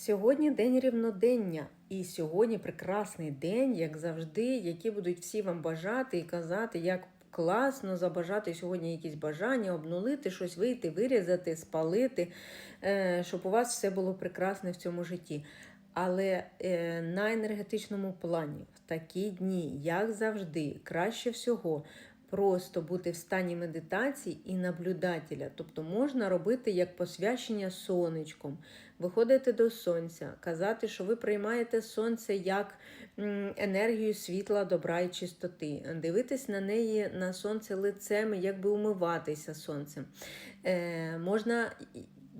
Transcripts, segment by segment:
Сьогодні день рівнодення, і сьогодні прекрасний день, як завжди, які будуть всі вам бажати і казати, як класно забажати сьогодні якісь бажання, обнулити щось, вийти, вирізати, спалити, е, щоб у вас все було прекрасне в цьому житті. Але е, на енергетичному плані в такі дні, як завжди, краще всього просто бути в стані медитації і наблюдателя. Тобто можна робити як посвящення сонечком, виходити до сонця, казати, що ви приймаєте сонце як енергію світла, добра і чистоти, дивитись на неї на сонце лицем, якби умиватися сонцем. Е, можна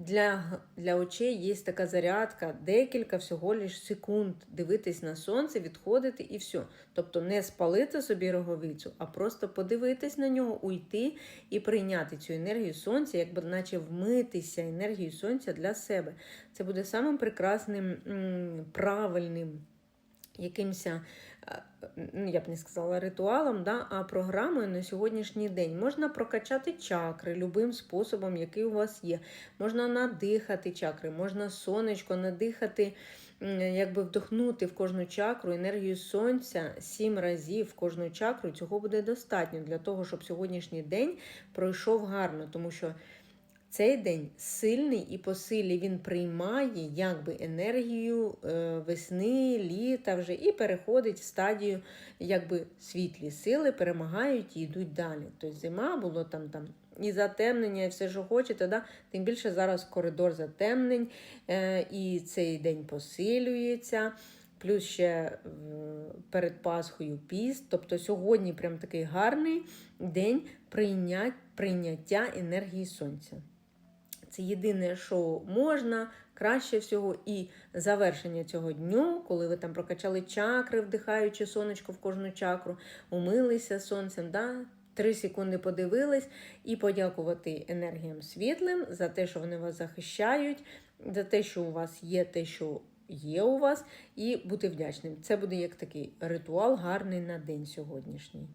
для, для очей є така зарядка, декілька всього лиш секунд дивитись на сонце, відходити і все. Тобто не спалити собі роговицю, а просто подивитись на нього, уйти і прийняти цю енергію сонця, якби наче вмитися енергією сонця для себе. Це буде самим прекрасним, правильним якимось, ну, я б не сказала ритуалом, да, а програмою на сьогоднішній день. Можна прокачати чакри любим способом, який у вас є. Можна надихати чакри, можна сонечко надихати, якби вдохнути в кожну чакру енергію сонця сім разів в кожну чакру. Цього буде достатньо для того, щоб сьогоднішній день пройшов гарно, тому що. Цей день сильний і по силі він приймає якби енергію е, весни, літа вже і переходить в стадію, якби світлі сили перемагають і йдуть далі. Тобто зима було там там і затемнення, і все, що хочете, да? тим більше зараз коридор затемнень, е, і цей день посилюється. Плюс ще перед Пасхою піст. Тобто сьогодні прям такий гарний день прийняття енергії сонця. Це єдине, що можна, краще всього, і завершення цього дню, коли ви там прокачали чакри, вдихаючи сонечко в кожну чакру, умилися сонцем. Да? Три секунди подивились і подякувати енергіям світлим за те, що вони вас захищають, за те, що у вас є те, що є у вас, і бути вдячним. Це буде як такий ритуал гарний на день сьогоднішній.